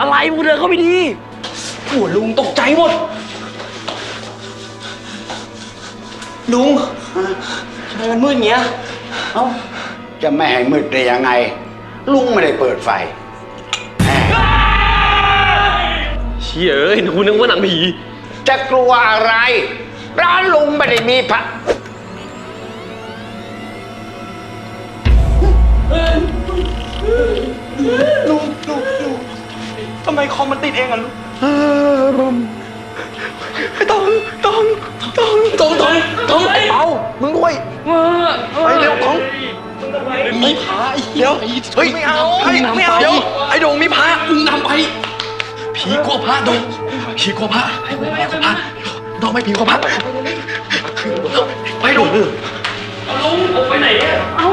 อะไรมึงเดินเข้าไปดีโอ้ลุงตกใจหมด ลุงทำไมมันมืดอย่างเงี้ย เอ้า จะไม่ให้มืดได้ยังไง ลุงไม่ได้เปิดไฟแหมเชี่ยเอ้ยกูนึกว่าหนังผีจะกลัวอะไร ร้านลุงไม่ได้มีพระ คอมมันติดเองอะลุงต้องตองตองตองตองตองไอ้เปามึงด้วยไปเร็วของมีพระเดี๋ยวเฮ้ยไม่เอาไม่เอาเดี๋ยวไอ้โดงมีพระมึงนำไปผีกลัวพระโดงผีกลัวพระผีกลัวพระโดงไม่ผีกลัวพระไปโดงเอาลุงออกไปไหนเนี่ยเอา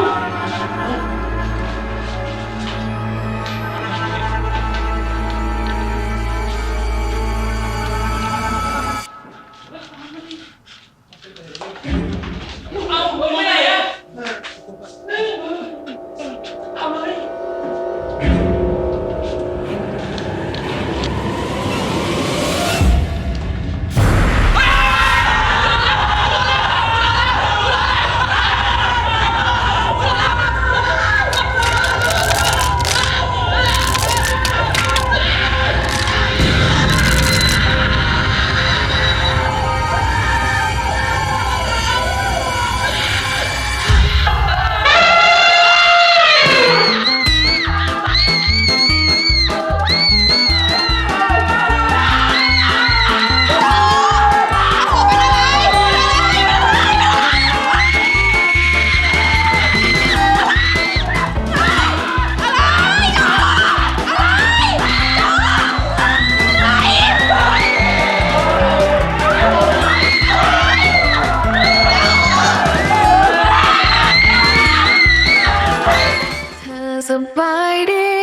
เธ